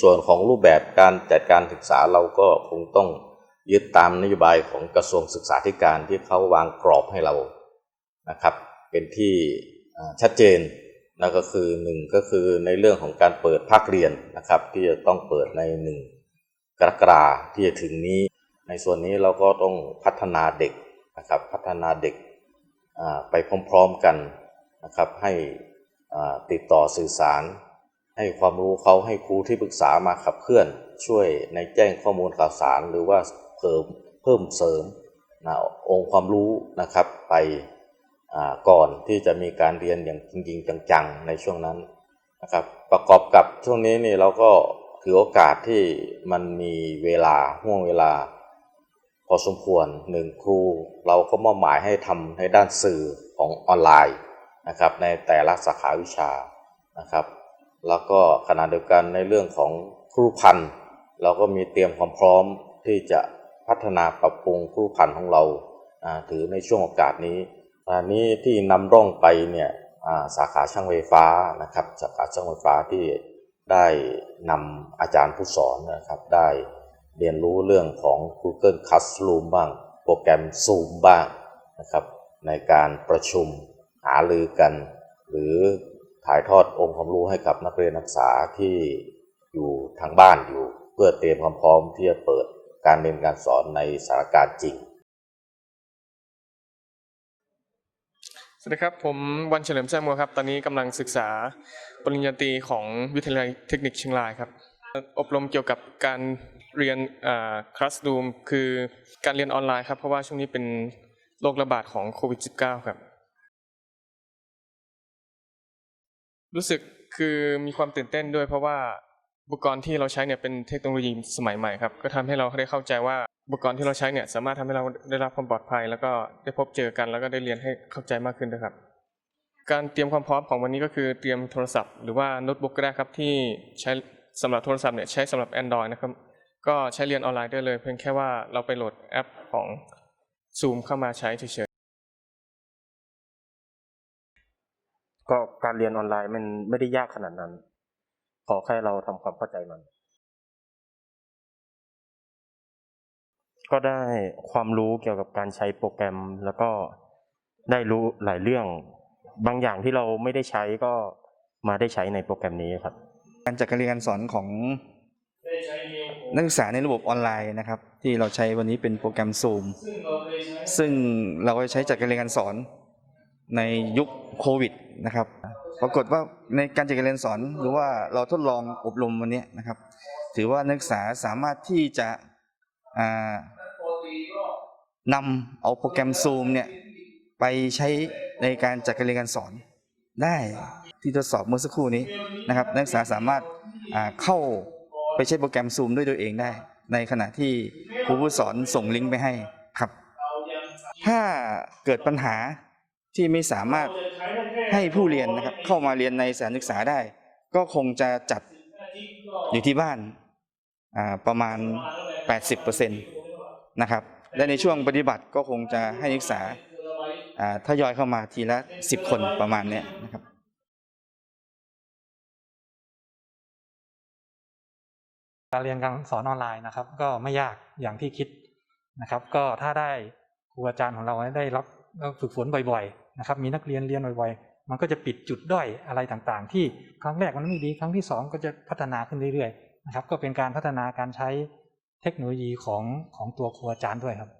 ส่วนของรูปแบบการจัดการศึกษาเราก็คงต้องยึดตามนโยบายของกระทรวงศึกษาธิการที่เขาวางกรอบให้เรานะครับ เป็นที่ชัดเจนนั่นก็คือหนึ่งก็คือในเรื่องของการเปิดภาคเรียนนะครับ ที่จะต้องเปิดในหนึ่งกรกฎาที่จะถึงนี้ ในส่วนนี้เราก็ต้องพัฒนาเด็กนะครับพัฒนาเด็กไปพร้อมๆกันนะครับให้ติดต่อสื่อสาร ให้ความรู้เขาให้ครูที่ปรึกษามาขับเคลื่อน ช่วยในแจ้งข้อมูลข่าวสาร หรือว่าเพิ่มเพิ่มเสริมนะองค์ความรู้นะครับไปก่อนที่จะมีการเรียนอย่างจริงๆจังๆในช่วงนั้นนะครับประกอบกับช่วงนี้นี่เราก็ถือโอกาสที่มันมีเวลาห่วงเวลา พอสมควรหนึ่งครู เราก็มอบหมายให้ทำในด้านสื่อของออนไลน์นะครับในแต่ละสาขาวิชานะครับ แล้วก็ขณะเดียวกันในเรื่องของครูพันธ์เราก็มีเตรียมความพร้อมที่จะพัฒนาปรับปรุงครูพันธ์ของเราถือในช่วงโอกาสนี้อันนี้ที่นำร่องไปเนี่ยสาขาช่างไฟฟ้านะครับสาขาช่างไฟฟ้าที่ได้นำอาจารย์ผู้สอนนะครับได้เรียนรู้เรื่องของ Google Classroom บ้าง โปรแกรม Zoom บ้างนะครับในการประชุมหารือกัน หรือ ถ่ายทอดองค์ความรู้ให้กับนักเรียนนักศึกษาที่อยู่ทางบ้านอยู่ เพื่อเตรียมความพร้อมที่จะเปิดการเรียนการสอนในสถานการณ์จริงสวัสดีครับ ผมวันเฉลิมแจ้งมัวครับ ตอนนี้กำลังศึกษาปริญญาตรีของวิทยาลัยเทคนิคเชียงรายครับ อบรมเกี่ยวกับการเรียนคลาสรูมคือการเรียนออนไลน์ครับ เพราะว่าช่วงนี้เป็นโรคระบาดของโควิด -19 ครับ รู้สึกคือมีความตื่นเต้นด้วยเพราะว่าอุปกรณ์ที่เราใช้เนี่ยเป็นเทคโนโลยีสมัยใหม่ครับ ก็ทำให้เราได้เข้าใจว่าอุปกรณ์ที่เราใช้เนี่ยสามารถทำให้เราได้รับความปลอดภัย แล้วก็ได้พบเจอกัน แล้วก็ได้เรียนให้เข้าใจมากขึ้นด้วยครับ การเตรียมความพร้อมของวันนี้ก็คือเตรียมโทรศัพท์หรือว่าโน้ตบุ๊กก็ได้ครับที่ใช้สำหรับโทรศัพท์เนี่ยใช้สำหรับ Android นะครับ ก็ใช้เรียนออนไลน์ได้เลย เพียงแค่ว่าเราไปโหลดแอปของ Zoom เข้ามาใช้เฉย ก็การเรียนออนไลน์มันไม่ได้ยากขนาดนั้น ขอแค่เราทำความเข้าใจมัน ก็ได้ความรู้เกี่ยวกับการใช้โปรแกรม แล้วก็ได้รู้หลายเรื่อง บางอย่างที่เราไม่ได้ใช้ก็มาได้ใช้ในโปรแกรมนี้ครับ การจัดการเรียนการสอนของนักศึกษาในระบบออนไลน์นะครับ ที่เราใช้วันนี้เป็นโปรแกรม Zoom ซึ่งเราใช้จัดการเรียนการสอน ในยุคโควิดนะครับ ปรากฏว่าในการจัดการเรียนสอนหรือว่าเราทดลองอบรมวันนี้นะครับ ถือว่านักศึกษาสามารถที่จะนำเอาโปรแกรม Zoom เนี่ยไปใช้ในการจัดการเรียนการสอนได้ที่ทดสอบเมื่อสักครู่นี้นะครับ นักศึกษาสามารถาเข้าไปใช้โปรแกรม Zoom ด้วยตัวเองได้ ในขณะที่ครูผู้สอนส่งลิงก์ไปให้ครับ ถ้าเกิดปัญหา ที่ไม่สามารถให้ผู้เรียนนะครับ เข้ามาเรียนในสถานศึกษาได้ ก็คงจะจัดอยู่ที่บ้านประมาณ 80%นะครับและในช่วงปฏิบัติก็คงจะให้นักศึกษาอ่าทยอยเข้ามาทีละ 10 คนประมาณนี้นะครับการเรียนการสอนออนไลน์นะครับ ก็ไม่ยากอย่างที่คิดนะครับ ก็ถ้าได้ครูอาจารย์ของเราได้รับฝึกฝนบ่อย ๆ นะครับมีนักเรียนเรียนบ่อยๆ มันก็จะปิดจุดด้อยอะไรต่างๆ ที่ครั้งแรกมันไม่ดีครั้งที่สองก็จะพัฒนาขึ้นเรื่อยๆนะครับก็เป็นการพัฒนาการใช้เทคโนโลยีของของตัวครูอาจารย์ด้วยครับ